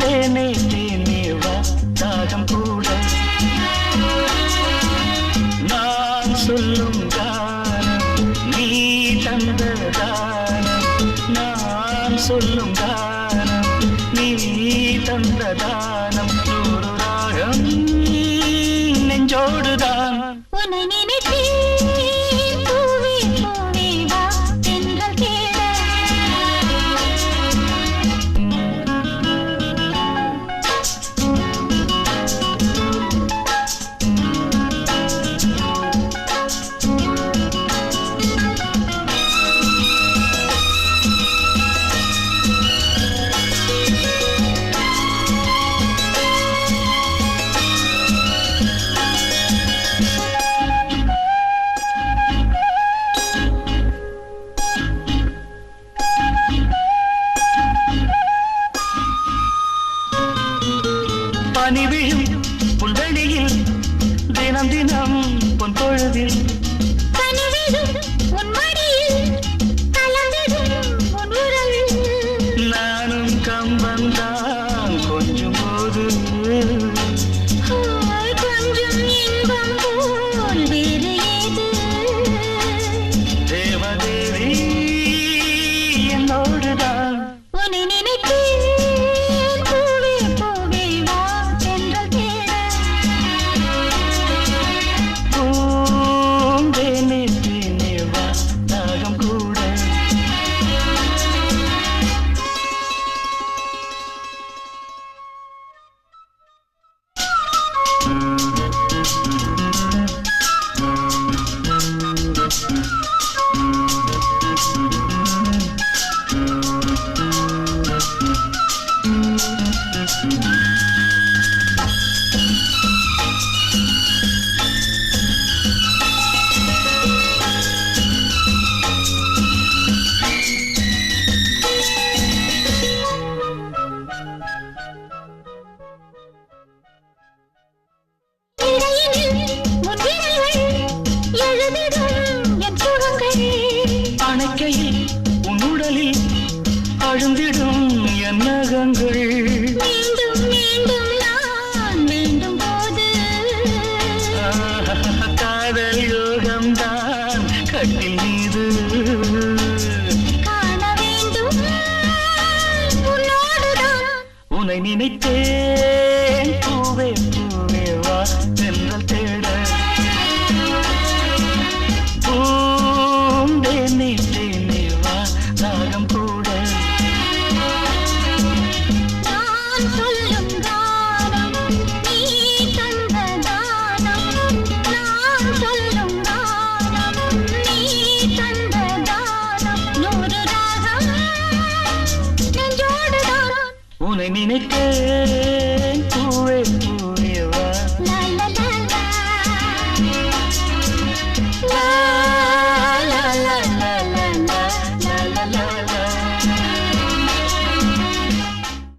பூந்தேனே தேனே வா தாகம் கூட. நான் சொல்லும் கானம் நீ தந்த தானம். நான் சொல்லும் கானம் நீ தந்த தானம். நூறு ராகம் நெஞ்சோடுதான் உன்னை பனி விழும் புல்வெளியில் தினம் தினம் பொன் பொழுதில் பனி விழும் அணைக்கையில் உன் உடலில் அழுந்திடும் என் நகங்கள். மீண்டும் மீண்டும் நான் வேண்டும் போது. காதல் யோகம்தான் கட்டில் மீது. காண வேண்டும். உன்னோடுதான். உன்னை நினைத்தேன் பூவே